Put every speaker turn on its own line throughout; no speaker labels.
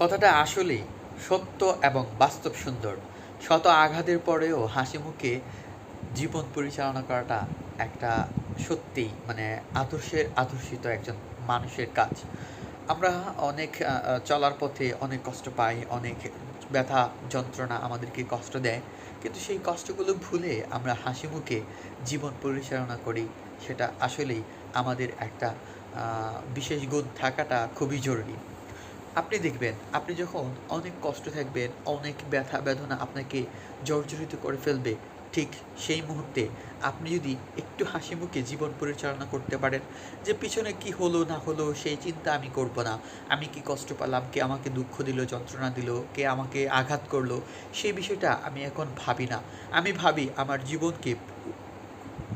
কথাটা আসলেই সত্য এবং বাস্তব সুন্দর। শত আঘাতের পরেও হাসি মুখে জীবন পরিচালনা করাটা একটা সত্যিই মানে আদর্শের আদর্শিত একজন মানুষের কাজ। আমরা অনেক চলার পথে অনেক কষ্ট পাই, অনেক ব্যথা যন্ত্রণা আমাদেরকে কষ্ট দেয়। কিন্তু সেই কষ্টগুলো ভুলে আমরা হাসি মুখে জীবন পরিচালনা করি, সেটা আসলেই আমাদের একটা বিশেষ গুণ থাকাটা খুবই জরুরি। আপনি দেখবেন, আপনি যখন অনেক কষ্ট থাকবেন, অনেক ব্যথা, বেদনা আপনাকে জর্জরিত করে ফেলবে, ঠিক সেই মুহূর্তে আপনি যদি একটু হাসি মুখে জীবন পরিচালনা করতে পারেন, যে পিছনে কি হলো, না হলো, সেই চিন্তা আমি করব না। আমি কি কষ্ট পেলাম? কে আমাকে দুঃখ দিল, যন্ত্রণা দিল, কে আমাকে আঘাত করল? সেই বিষয়টা আমি এখন ভাবি না। আমি ভাবি আমার জীবনকে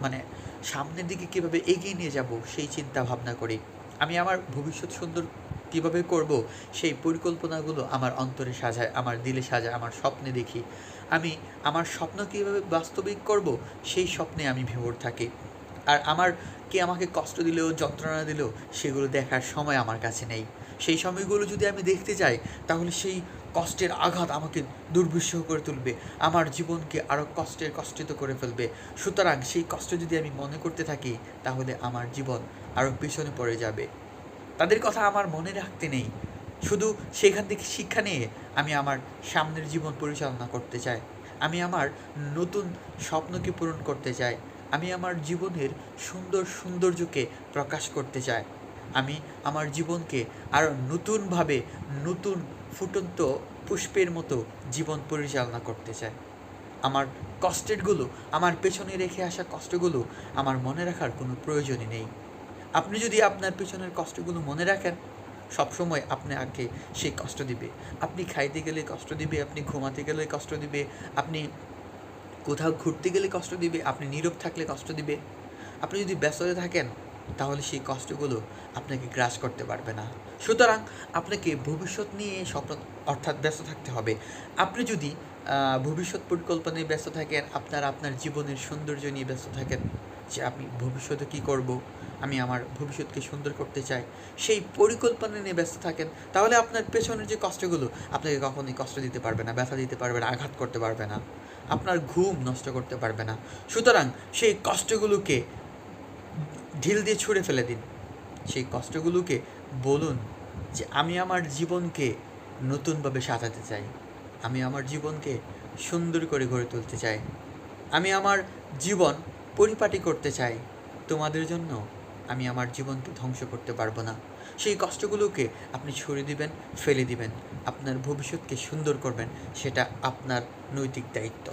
মানে সামনের দিকে কীভাবে এগিয়ে নিয়ে যাব, সেই চিন্তা ভাবনা করি আমি আমার ভবিষ্যৎ সুন্দর কীভাবে করব, সেই পরিকল্পনাগুলো আমার অন্তরে সাজায়, আমার দিলে সাজায়, আমার স্বপ্নে দেখি। আমি আমার স্বপ্ন কীভাবে বাস্তবিক করব, সেই স্বপ্নে আমি ভেবর থাকি। আর আমার কে আমাকে কষ্ট দিলেও, যন্ত্রণা দিলেও, সেগুলো দেখার সময় আমার কাছে নেই। সেই সময়গুলো যদি আমি দেখতে যাই, তাহলে সেই কষ্টের আঘাত আমাকে দুর্বিষহ করে তুলবে, আমার জীবনকে আরও কষ্টের কষ্টিত করে ফেলবে। সুতরাং সেই কষ্ট যদি আমি মনে করতে থাকি, তাহলে আমার জীবন আরও পিছনে পড়ে যাবে। তাদের কথা আমার মনে রাখতে নেই। শুধু সেখান থেকে শিক্ষা নিয়ে আমি আমার সামনের জীবন পরিচালনা করতে চাই। আমি আমার নতুন স্বপ্নকে পূরণ করতে চাই। আমি আমার জীবনের সুন্দর সৌন্দর্যকে প্রকাশ করতে চাই। আমি আমার জীবনকে আরও নতুনভাবে নতুন ফুটন্ত পুষ্পের মতো জীবন পরিচালনা করতে চাই। আমার কষ্টেরগুলো, আমার পেছনে রেখে আসা কষ্টগুলো আমার মনে রাখার কোনো প্রয়োজনই নেই। আপনি যদি আপনার পেছনের কষ্টগুলো মনে রাখেন, সবসময় আপনি আগে সেই কষ্ট দিবে। আপনি খাইতে গেলে কষ্ট দিবে, আপনি ঘুমাতে গেলে কষ্ট দিবে, আপনি কোথাও ঘুরতে গেলে কষ্ট দিবে, আপনি নীরব থাকলে কষ্ট দিবে। আপনি যদি ব্যস্ততা থাকেন, তাহলে সেই কষ্টগুলো আপনাকে গ্রাস করতে পারবে না। সুতরাং আপনাকে ভবিষ্যৎ নিয়ে স্বপ্ন, অর্থাৎ ব্যস্ত থাকতে হবে। আপনি যদি ভবিষ্যৎ পরিকল্পনায় ব্যস্ত থাকেন, আপনার আপনার জীবনের সৌন্দর্য নিয়ে ব্যস্ত থাকেন যে আমি ভবিষ্যতে কী করব, আমি আমার ভবিষ্যৎকে সুন্দর করতে চাই, সেই পরিকল্পনা নিয়ে ব্যস্ত থাকেন, তাহলে আপনার পেছনের যে কষ্টগুলো, আপনাকে কখনোই কষ্ট দিতে পারবে না, ব্যথা দিতে পারবে না, আঘাত করতে পারবে না, আপনার ঘুম নষ্ট করতে পারবে না। সুতরাং সেই কষ্টগুলোকে ঢিল দিয়ে ছুঁড়ে ফেলে দিন। সেই কষ্টগুলোকে বলুন যে, আমি আমার জীবনকে নতুনভাবে সাজাতে চাই, আমি আমার জীবনকে সুন্দর করে গড়ে তুলতে চাই, আমি আমার জীবন পরিপাটি করতে চাই। তোমাদের জন্য আমি আমার জীবনকে ধ্বংস করতে পারব না। সেই কষ্টগুলোকে আপনি ছড়িয়ে দিবেন, ফেলে দিবেন, আপনার ভবিষ্যৎকে সুন্দর করবেন, সেটা আপনার নৈতিক দায়িত্ব।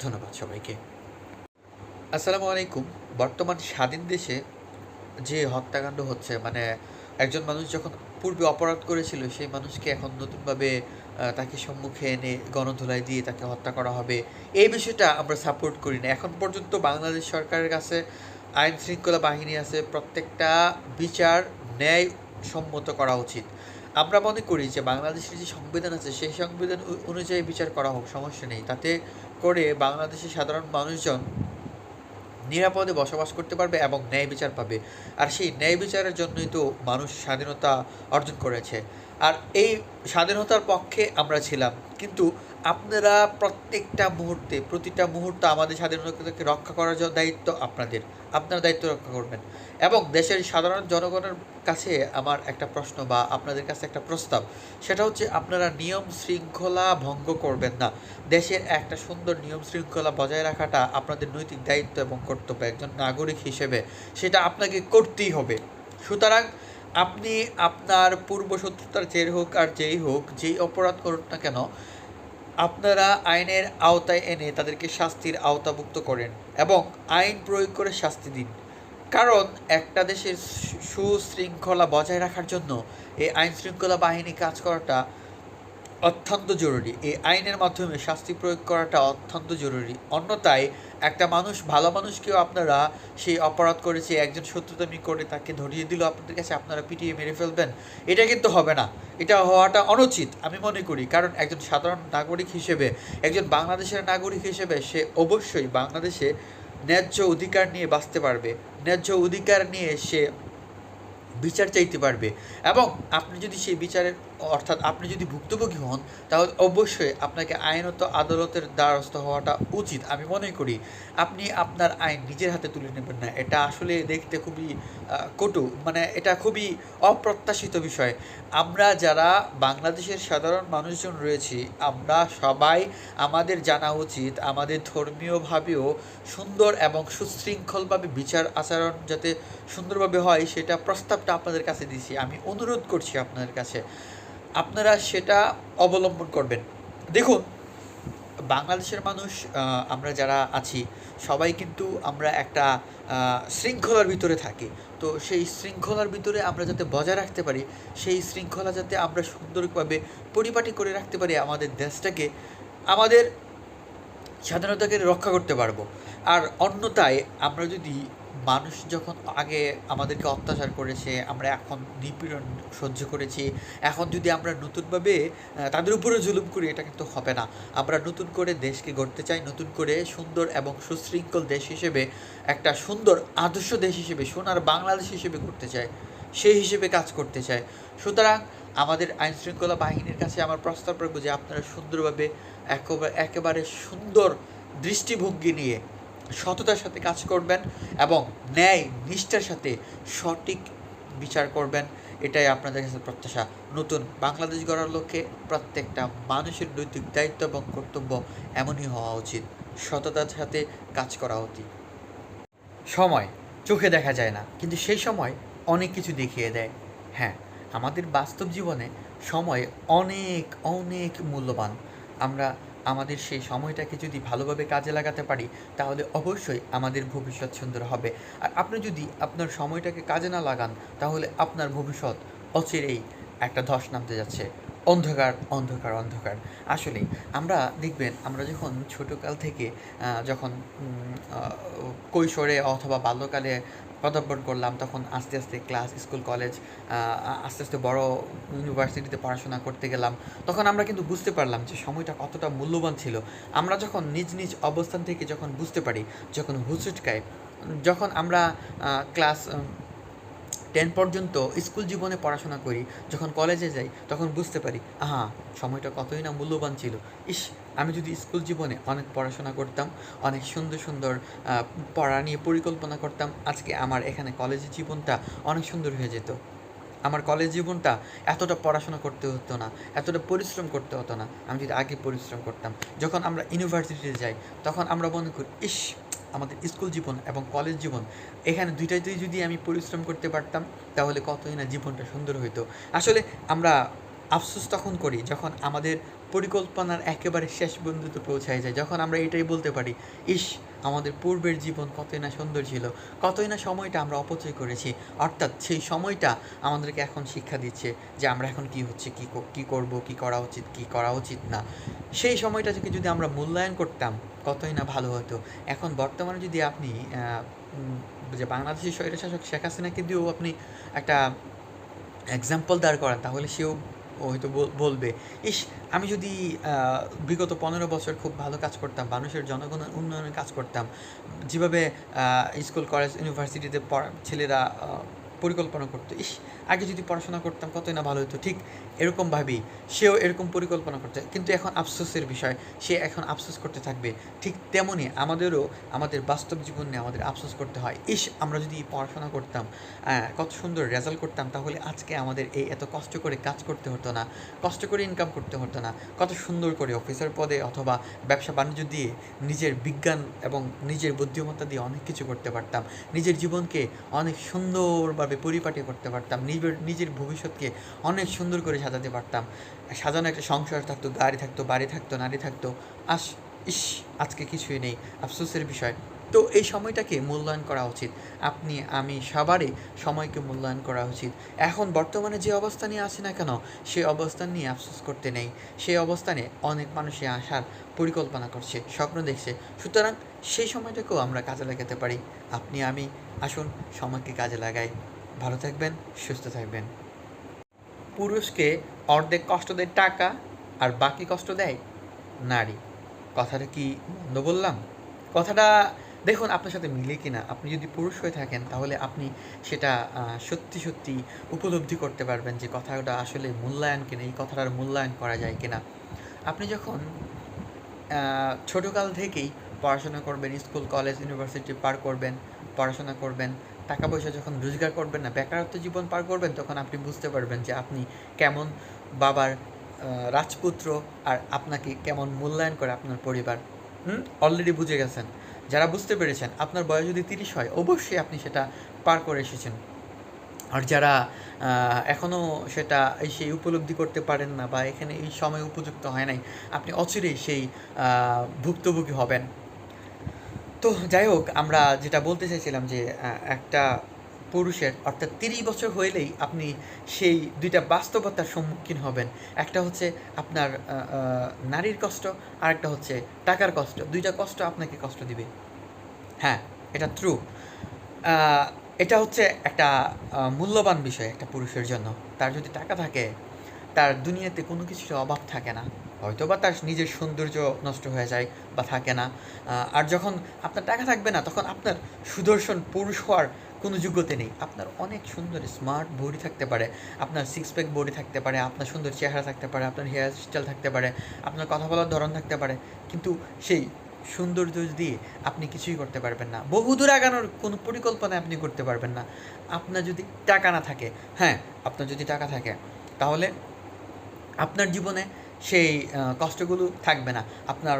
ধন্যবাদ সবাইকে। আসসালামু আলাইকুম। বর্তমান স্বাধীন দেশে যে হত্যাকাণ্ড হচ্ছে মানে একজন মানুষ যখন পূর্বে অপরাধ করেছিল, সেই মানুষকে এখন নতুনভাবে তাকে সম্মুখে এনে গণধোলাই দিয়ে তাকে হত্যা করা হবে। এই বিষয়টা আমরা সাপোর্ট করি না। এখন পর্যন্ত বাংলাদেশ সরকারের কাছে আইন শৃঙ্খলা বাহিনী আছে, প্রত্যেকটা বিচার ন্যায় সম্মত করা উচিত। আমরা মনে করি যে বাংলাদেশের যে সংবিধান আছে, সেই সংবিধান অনুযায়ী বিচার করা হোক, সমস্যা নেই। তাতে করে বাংলাদেশের সাধারণ মানুষজন নিরাপদে বসবাস করতে পারবে এবং ন্যায় বিচার পাবে। আর সেই ন্যায় বিচারের জন্যই তো মানুষ স্বাধীনতা অর্জন করেছে। আর এই স্বাধীনতার পক্ষে আমরা ছিলাম। কিন্তু আপনারা প্রত্যেকটা মুহূর্তে, প্রতিটা মুহূর্ত আমাদের স্বাধীনতাকে রক্ষা করার জন্য দায়িত্ব আপনাদের, আপনারা দায়িত্ব রক্ষা করবেন। এবং দেশের সাধারণ জনগণের কাছে আমার একটা প্রশ্ন বা আপনাদের কাছে একটা প্রস্তাব, সেটা হচ্ছে আপনারা নিয়ম শৃঙ্খলা ভঙ্গ করবেন না। দেশের একটা সুন্দর নিয়ম শৃঙ্খলা বজায় রাখাটা আপনাদের নৈতিক দায়িত্ব এবং কর্তব্য একজন নাগরিক হিসেবে, সেটা আপনাকে করতেই হবে। সুতরাং আপনি আপনার পূর্বশত্রুতার জের হোক আর যেই হোক, যেই অপরাধ করুন না কেন, আপনারা আইনের আওতায় এনে তাদেরকে শাস্তির আওতাভুক্ত করেন এবং আইন প্রয়োগ করে শাস্তি দিন। কারণ একটা দেশের সুশৃঙ্খলা বজায় রাখার জন্য এই আইন শৃঙ্খলা বাহিনী কাজ করাটা অত্যন্ত জরুরি। এই আইনের মাধ্যমে শাস্তি প্রয়োগ করাটা অত্যন্ত জরুরি। অন্যথায় একটা মানুষ, ভালো মানুষকেও আপনারা সেই অপরাধ করেছে একজন শত্রুতামি করে তাকে ধরিয়ে দিল, আপনাদের কাছে আপনারা পিটিয়ে মেরে ফেলবেন, এটা কিন্তু হবে না। এটা হওয়াটা অনুচিত, আমি মনে করি। কারণ একজন সাধারণ নাগরিক হিসেবে, একজন বাংলাদেশের নাগরিক হিসেবে সে অবশ্যই বাংলাদেশে ন্যায্য অধিকার নিয়ে বাঁচতে পারবে। ন্যায্য অধিকার নিয়ে সে বিচার চাইতে পারবে। এবং আপনি যদি সেই বিচারের অর্থাৎ আপনি যদি ভুক্তভোগী হন, তাহলে অবশ্যই আপনাকে আইনত আদালতের দ্বারস্থ হওয়াটা উচিত। আমি মনে করি, আপনি আপনার আইন নিজের হাতে তুলে নেবেন না। এটা আসলে দেখতে খুবই কটু। মানে এটা খুবই অপ্রত্যাশিত বিষয়। আমরা যারা বাংলাদেশের সাধারণ মানুষজন রয়েছি, আমরা সবাই আমাদের জানা উচিত, আমাদের ধর্মীয়ভাবেও সুন্দর এবং সুশৃঙ্খলভাবে বিচার আচরণ যাতে সুন্দরভাবে হয়, সেটা প্রস্তাবটা আপনাদের কাছে দিছি। আমি অনুরোধ করছি আপনাদের কাছে। আপনারা সেটা অবলম্বন করবেন। দেখুন, বাংলাদেশের মানুষ আমরা যারা আছি, সবাই কিন্তু আমরা একটা শৃঙ্খলার ভিতরে থাকি। তো সেই শৃঙ্খলার ভিতরে আমরা যাতে বজায় রাখতে পারি, সেই শৃঙ্খলা যাতে আমরা সুন্দরভাবে পরিপাটি করে রাখতে পারি আমাদের দেশটাকে, আমাদের স্বাধীনতাকে রক্ষা করতে পারব। আর অন্যতায় আমরা যদি মানুষ যখন আগে আমাদেরকে অত্যাচার করেছে, আমরা এখন নিপীড়ন সহ্য করেছি, এখন যদি আমরা নতুনভাবে তাদের উপরে জুলুম করি, এটা কিন্তু হবে না। আমরা নতুন করে দেশকে গড়তে চাই, নতুন করে সুন্দর এবং সুশৃঙ্খল দেশ হিসেবে, একটা সুন্দর আদর্শ দেশ হিসেবে, সোনার বাংলাদেশ হিসেবে করতে চাই, সেই হিসেবে কাজ করতে চাই। সুতরাং আমাদের আইন শৃঙ্খলা বাহিনীর কাছে আমার প্রস্তাব রাখব যে আপনারা সুন্দরভাবে একেবারে একেবারে সুন্দর দৃষ্টিভঙ্গি নিয়ে সততার সাথে কাজ করবেন এবং ন্যায় নিষ্ঠার সাথে সঠিক বিচার করবেন। এটাই আপনাদের কাছে প্রত্যাশা। নতুন বাংলাদেশ গড়ার লক্ষ্যে প্রত্যেকটা মানুষের নৈতিক দায়িত্ব এবং কর্তব্য এমনই হওয়া উচিত। সততার সাথে কাজ করা উচিত সময় চোখে দেখা যায় না, কিন্তু সেই সময় অনেক কিছু দেখিয়ে দেয়। হ্যাঁ আমাদের বাস্তব জীবনে সময় অনেক অনেক মূল্যবান। আমরা আমাদের সেই সময়টাকে যদি ভালোভাবে কাজে লাগাতে পারি, তাহলে অবশ্যই আমাদের ভবিষ্যৎ সুন্দর হবে। আর আপনি যদি আপনার সময়টাকে কাজে না লাগান, তাহলে আপনার ভবিষ্যৎ অচিরেই একটা ধস নামতে যাচ্ছে। অন্ধকার অন্ধকার অন্ধকার। আসলেই আমরা দেখবেন, আমরা যখন ছোটোকাল থেকে যখন কৈশোরে অথবা বাল্যকালে পদার্পণ করলাম, তখন আস্তে আস্তে ক্লাস স্কুল কলেজ আস্তে আস্তে বড় ইউনিভার্সিটিতে পড়াশোনা করতে গেলাম। তখন আমরা কিন্তু বুঝতে পারলাম যে সময়টা কতটা মূল্যবান ছিল। আমরা যখন নিজ নিজ অবস্থান থেকে যখন বুঝতে পারি, যখন হুচুটকায়, যখন আমরা ক্লাস টেন পর্যন্ত স্কুল জীবনে পড়াশোনা করি, যখন কলেজে যাই, তখন বুঝতে পারি, আহা, সময়টা কতই না মূল্যবান ছিল। ইস, আমি যদি স্কুল জীবনে অনেক পড়াশোনা করতাম, অনেক সুন্দর সুন্দর পড়া নিয়ে পরিকল্পনা করতাম, আজকে আমার এখানে কলেজের জীবনটা অনেক সুন্দর হয়ে যেত। আমার কলেজ জীবনটা এতটা পড়াশোনা করতে হতো না, এতটা পরিশ্রম করতে হতো না, আমি যদি আগে পরিশ্রম করতাম। যখন আমরা ইউনিভার্সিটিতে যাই, তখন আমরা মনে করি, ইস আমাদের স্কুল জীবন এবং কলেজ জীবন, এখানে দুইটাতেই যদি আমি পরিশ্রম করতে পারতাম, তাহলে কতই না জীবনটা সুন্দর হইতো। আসলে আমরা আফসোস তখন করি যখন আমাদের পরিকল্পনার একেবারে শেষ বন্ধুতে পৌঁছায় যায়। যখন আমরা এটাই বলতে পারি, ইস, আমাদের পূর্বের জীবন কতই না সুন্দর ছিল, কতই না সময়টা আমরা অপচয় করেছি। অর্থাৎ সেই সময়টা আমাদেরকে এখন শিক্ষা দিচ্ছে যে আমরা এখন কি হচ্ছে, কি কো- করব, কি করা উচিত, কি করা উচিত না। সেই সময়টা থেকে যদি আমরা মূল্যায়ন করতাম, কতই না ভালো হতো। এখন বর্তমানে যদি আপনি যে বাংলাদেশের স্বৈরশাসক শেখ হাসিনাকে দিয়েও আপনি একটা এক্সাম্পল দাঁড় করান, তাহলে সেও হয়তো বল- বলবে। ইস, আমি যদি বিগত পনেরো বছর খুব ভালো কাজ করতাম, মানুষের জনগণের উন্নয়নের কাজ করতাম, যেভাবে স্কুল, কলেজ, ইউনিভার্সিটিতে পড়া, ছেলেরা পরিকল্পনা করতো। ইস, আগে যদি পড়াশোনা করতাম কতই না ভালো হতো। ঠিক এরকমভাবেই সেও এরকম পরিকল্পনা করতে। কিন্তু এখন আফসোসের বিষয়, সে এখন আফসোস করতে থাকবে। ঠিক তেমনই আমাদেরও আমাদের বাস্তব জীবনে আমাদের আফসোস করতে হয়। ইস, আমরা যদি পড়াশোনা করতাম কত সুন্দর রেজাল্ট করতাম, তাহলে আজকে আমাদের এই এত কষ্ট করে কাজ করতে হতো না। কষ্ট করে ইনকাম করতে হতো না। কত সুন্দর করে অফিসার পদে অথবা ব্যবসা বাণিজ্য দিয়ে নিজের বিজ্ঞান এবং নিজের বুদ্ধিমত্তা দিয়ে অনেক কিছু করতে পারতাম। নিজের জীবনকে অনেক সুন্দরভাবে পরিপাটি করতে পারতাম, নিজের নিজের ভবিষ্যৎকে অনেক সুন্দর করে সাজাতে পারতাম। সাজানো একটা সংসার থাকতো, গাড়ি থাকতো, বাড়ি থাকতো, নারী থাকতো, আস, ইস, আজকে কিছুই নেই, আফসোসের বিষয়। তো এই সময়টাকে মূল্যায়ন করা উচিত। আপনি, আমি, সবারই সময়কে মূল্যায়ন করা উচিত। এখন বর্তমানে যে অবস্থা নিয়ে আছে না কেন সেই অবস্থান নিয়ে আফসোস করতে নেই। সেই অবস্থানে অনেক মানুষই আসার পরিকল্পনা করছে, স্বপ্ন দেখছে। সুতরাং সেই সময়টাকেও আমরা কাজে লাগাতে পারি। আপনি, আমি, আসুন, সময়কে কাজে লাগাই। ভালো থাকবেন, সুস্থ থাকবেন। পুরুষকে অর্ধেক কষ্ট দেয় টাকা আর বাকি কষ্ট দেয় নারী। কথাটা কি মন্দ বললাম? কথাটা দেখুন আপনার সাথে মিলে কিনা। আপনি যদি পুরুষ হয়ে থাকেন, তাহলে আপনি সেটা সত্যি সত্যি উপলব্ধি করতে পারবেন যে কথাটা আসলে মূল্যায়ন কিনা, এই কথাটার মূল্যায়ন করা যায় কিনা। আপনি যখন ছোটকাল থেকেই পড়াশোনা করবেন, স্কুল, কলেজ, ইউনিভার্সিটি পার করবেন, পড়াশোনা করবেন টাকা পয়সা যখন রোজগার করবেন না, বেকারত্ব জীবন পার করবেন, তখন আপনি বুঝতে পারবেন যে আপনি কেমন বাবার রাজপুত্র আর আপনাকে কেমন মূল্যায়ন করে আপনার পরিবার। হুম? অলরেডি বুঝে গেছেন। যারা বুঝতে পেরেছেন, আপনার বয়স যদি তিরিশ হয়, অবশ্যই আপনি সেটা পার করে এসেছেন। আর যারা এখনও সেটা এই সেই উপলব্ধি করতে পারেন না বা এখানে এই সময় উপযুক্ত হয় নাই, আপনি অচিরেই সেই ভুক্তভোগী হবেন। তো যাই হোক, আমরা যেটা বলতে চাইছিলাম যে একটা পুরুষের অর্থাৎ তিরিশ বছর হইলেই আপনি সেই দুইটা বাস্তবতার সম্মুখীন হবেন। একটা হচ্ছে আপনার নারীর কষ্ট আর একটা হচ্ছে টাকার কষ্ট। দুইটা কষ্ট আপনাকে কষ্ট দিবে। হ্যাঁ এটা ট্রু এটা হচ্ছে একটা মূল্যবান বিষয় একটা পুরুষের জন্য। তার যদি টাকা থাকে, তার দুনিয়াতে কোনো কিছুর অভাব থাকে না। হয়তো বা তার নিজের সৌন্দর্য নষ্ট হয়ে যায় বা থাকে না। আর যখন আপনার টাকা থাকবে না, তখন আপনার সুদর্শন পুরুষ হওয়ার কোনো যোগ্যতা নেই। আপনার অনেক সুন্দর স্মার্ট বডি থাকতে পারে, আপনার সিক্স প্যাক বডি থাকতে পারে, আপনার সুন্দর চেহারা থাকতে পারে, আপনার হেয়ার স্টাইল থাকতে পারে, আপনার কথা বলার ধরন থাকতে পারে। কিন্তু সেই সৌন্দর্য দিয়ে আপনি কিছুই করতে পারবেন না বহুদূর আগানোর কোনো পরিকল্পনা আপনি করতে পারবেন না। আপনার যদি টাকা না থাকে হ্যাঁ আপনার যদি টাকা থাকে, তাহলে আপনার জীবনে সেই কষ্টগুলো থাকবে না। আপনার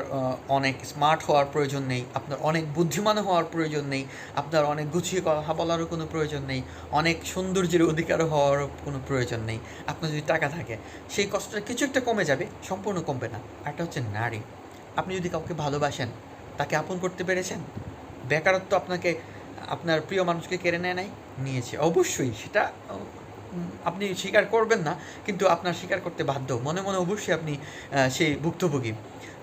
অনেক স্মার্ট হওয়ার প্রয়োজন নেই, আপনার অনেক বুদ্ধিমান হওয়ার প্রয়োজন নেই, আপনার অনেক গুছিয়ে কথা বলারও কোনো প্রয়োজন নেই, অনেক সৌন্দর্যের অধিকার হওয়ারও কোনো প্রয়োজন নেই। আপনার যদি টাকা থাকে, সেই কষ্টটা কিছু একটা কমে যাবে, সম্পূর্ণ কমবে না। একটা হচ্ছে নারী। আপনি যদি কাউকে ভালোবাসেন, তাকে আপন করতে পেরেছেন? বেকারত্ব আপনাকে, আপনার প্রিয় মানুষকে কেড়ে নেয় নাই? নিয়েছে। অবশ্যই, সেটা আপনি স্বীকার করবেন না, কিন্তু আপনার স্বীকার করতে বাধ্য। মনে মনে অবশ্যই আপনি সেই ভুক্তভোগী।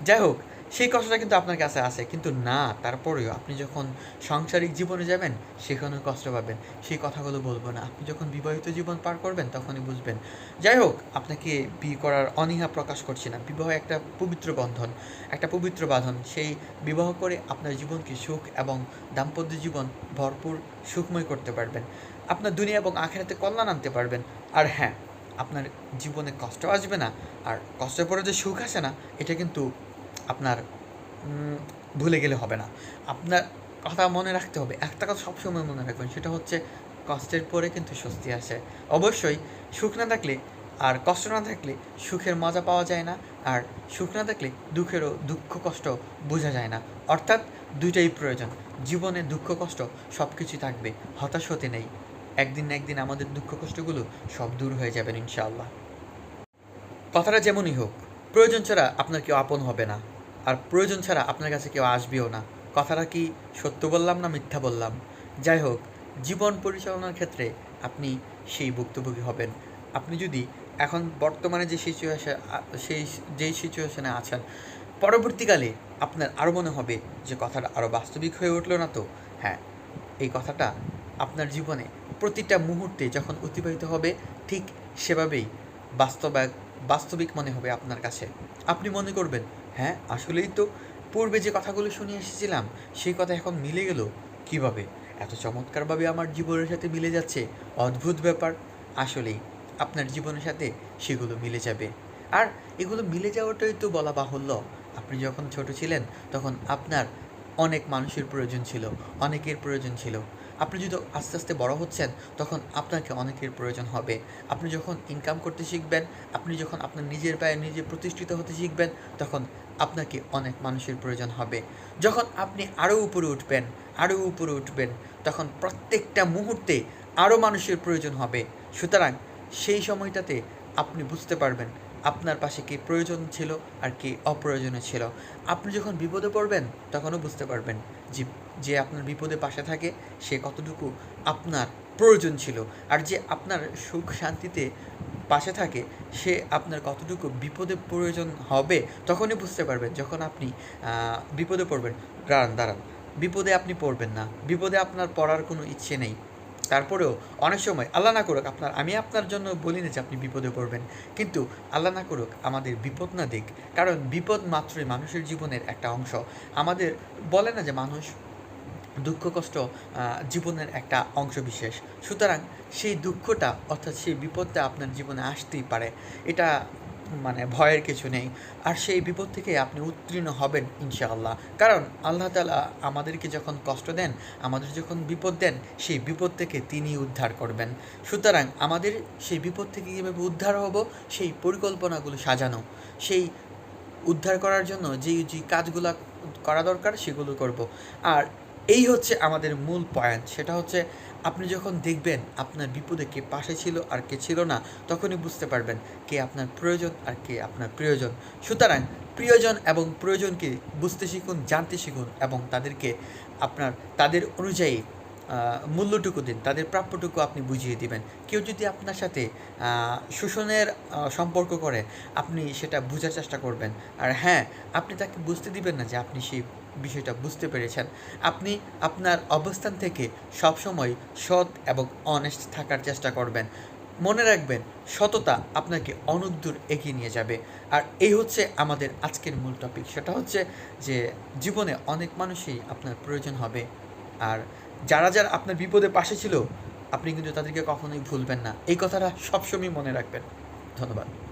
যাই হোক, সেই কষ্টটা কিন্তু আপনার কাছে আছে, কিন্তু না, তারপরেও আপনি যখন সাংসারিক জীবনে যাবেন, সেখানেও কষ্ট পাবেন। সেই কথাগুলো বলব না। আপনি যখন বিবাহিত জীবন পার করবেন, তখনই বুঝবেন। যাই হোক, আপনাকে বিয়ে করার অনীহা প্রকাশ করছি না। বিবাহ একটা পবিত্র বন্ধন, একটা পবিত্র বাঁধন। সেই বিবাহ করে আপনার জীবনকে সুখ এবং দাম্পত্য জীবন ভরপুর সুখময় করতে পারবেন। আপনার দুনিয়া এবং আখেরাতে কল্যাণ আনতে পারবেন। আর হ্যাঁ আপনার জীবনে কষ্ট আসবে না, আর কষ্টের পরে যে সুখ আসে না, এটা কিন্তু আপনার ভুলে গেলে হবে না। আপনার কথা মনে রাখতে হবে, একটা কথা সবসময় মনে রাখবেন, সেটা হচ্ছে কষ্টের পরে কিন্তু স্বস্তি আসে। অবশ্যই সুখ না থাকলে আর কষ্ট না থাকলে সুখের মজা পাওয়া যায় না, আর সুখ না থাকলে দুঃখেরও দুঃখ কষ্ট বোঝা যায় না। অর্থাৎ দুইটাই প্রয়োজন, জীবনে দুঃখ কষ্ট সব কিছুই থাকবে, হতাশ হতে নেই। একদিন না একদিন আমাদের দুঃখ কষ্টগুলো সব দূর হয়ে যাবেন ইনশাআল্লাহ। কথাটা যেমনই হোক, প্রয়োজন ছাড়া আপনার কেউ আপন হবে না, আর প্রয়োজন ছাড়া আপনার কাছে কেউ আসবেও না। কথাটা কি সত্য বললাম না মিথ্যা বললাম? যাই হোক, জীবন পরিচালনার ক্ষেত্রে আপনি সেই ভুক্তভোগী হবেন। আপনি যদি এখন বর্তমানে যে সিচুয়েশন সেই, যেই সিচুয়েশনে আছেন, পরবর্তীকালে আপনার আরও মনে হবে যে কথাটা আরও বাস্তবিক হয়ে উঠল না তো? হ্যাঁ এই কথাটা আপনার জীবনে প্রতিটা মুহূর্তে যখন অতিবাহিত হবে, ঠিক সেভাবেই বাস্তবায়ক, বাস্তবিক মনে হবে আপনার কাছে। আপনি মনে করবেন হ্যাঁ আসলেই তো পূর্বে যে কথাগুলো শুনে এসেছিলাম, সেই কথা এখন মিলে গেল কীভাবে? এত চমৎকারভাবে আমার জীবনের সাথে মিলে যাচ্ছে, অদ্ভুত ব্যাপার। আসলেই আপনার জীবনের সাথে সেগুলো মিলে যাবে। আর এগুলো মিলে যাওয়াটাই তো বলা বাহুল্য। আপনি যখন ছোট ছিলেন, তখন আপনার অনেক মানুষের প্রয়োজন ছিল, অনেকের প্রয়োজন ছিল। আপনি যদি আস্তে আস্তে বড় হচ্ছেন, তখন আপনাকে অনেকের প্রয়োজন হবে। আপনি যখন ইনকাম করতে শিখবেন, আপনি যখন আপনার নিজের পায়ে নিজে প্রতিষ্ঠিত হতে শিখবেন, তখন আপনাকে অনেক মানুষের প্রয়োজন হবে। যখন আপনি আরও উপরে উঠবেন আরও উপরে উঠবেন, তখন প্রত্যেকটা মুহূর্তে আরও মানুষের প্রয়োজন হবে। সুতরাং সেই সময়টাতে আপনি বুঝতে পারবেন আপনার পাশে কে প্রয়োজন ছিল আর কে অপ্রয়োজনীয় ছিল। আপনি যখন বিপদে পড়বেন, তখনও বুঝতে পারবেন যে যে আপনার বিপদে পাশে থাকে, সে কতটুকু আপনার প্রয়োজন ছিল আর যে আপনার সুখ শান্তিতে পাশে থাকে, সে আপনার কতটুকু বিপদে প্রয়োজন হবে তখনই বুঝতে পারবেন যখন আপনি বিপদে পড়বেন। দাঁড়ান দাঁড়ান। বিপদে আপনি পড়বেন না। বিপদে আপনার পড়ার কোনো ইচ্ছে নেই। তারপরেও অনেক সময় আল্লাহ না করুক আপনার, আমি আপনার জন্য বলি না যে আপনি বিপদে পড়বেন। কিন্তু আল্লাহ না করুক আমাদের বিপদ না দিক। কারণ বিপদ মাত্রই মানুষের জীবনের একটা অংশ। আমাদের বলে না যে মানুষ দুঃখ কষ্ট জীবনের একটা অংশ বিশেষ। সুতরাং সেই দুঃখটা, অর্থাৎ সেই বিপদটা আপনার জীবনে আসতেই পারে। এটা মানে ভয়ের কিছু নেই। আর সেই বিপদ থেকে আপনি উত্তীর্ণ হবেন, ইনশাআল্লাহ। কারণ আল্লাহ তালা আমাদেরকে যখন কষ্ট দেন, আমাদের যখন বিপদ দেন, সেই বিপদ থেকে তিনি উদ্ধার করবেন। সুতরাং আমাদের সেই বিপদ থেকে কীভাবে উদ্ধার হব, সেই পরিকল্পনাগুলো সাজানো। সেই উদ্ধার করার জন্য যে যে কাজগুলো করা দরকার, সেগুলো করব। আর এই হচ্ছে আমাদের মূল পয়েন্ট সেটা হচ্ছে আপনি যখন দেখবেন আপনার বিপদে কে পাশে ছিল আর কে ছিল না, তখনই বুঝতে পারবেন কে আপনার প্রয়োজন আর কে আপনার প্রিয়জন। সুতরাং প্রিয়জন এবং প্রয়োজনকে বুঝতে শিখুন, জানতে শিখুন এবং তাদেরকে আপনার, তাদের অনুযায়ী মূল্যটুকু দিন, তাদের প্রাপ্যটুকু আপনি বুঝিয়ে দিবেন। কেউ যদি আপনার সাথে শোষণের সম্পর্ক করে, আপনি সেটা বোঝার চেষ্টা করবেন। আর হ্যাঁ আপনি তাকে বুঝতে দিবেন না যে আপনি সেই বিষয়টা বুঝতে পেরেছেন। আপনি আপনার অবস্থান থেকে সবসময় সৎ এবং অনেস্ট থাকার চেষ্টা করবেন। মনে রাখবেন, সততা আপনাকে অনেক দূর এগিয়ে নিয়ে যাবে। আর এই হচ্ছে আমাদের আজকের মূল টপিক সেটা হচ্ছে যে, জীবনে অনেক মানুষই আপনার প্রয়োজন হবে। আর যারা যারা আপনার বিপদে পাশে ছিল, আপনি কিন্তু তাদেরকে কখনোই ভুলবেন না। এই কথাটা সবসময় মনে রাখবেন। ধন্যবাদ।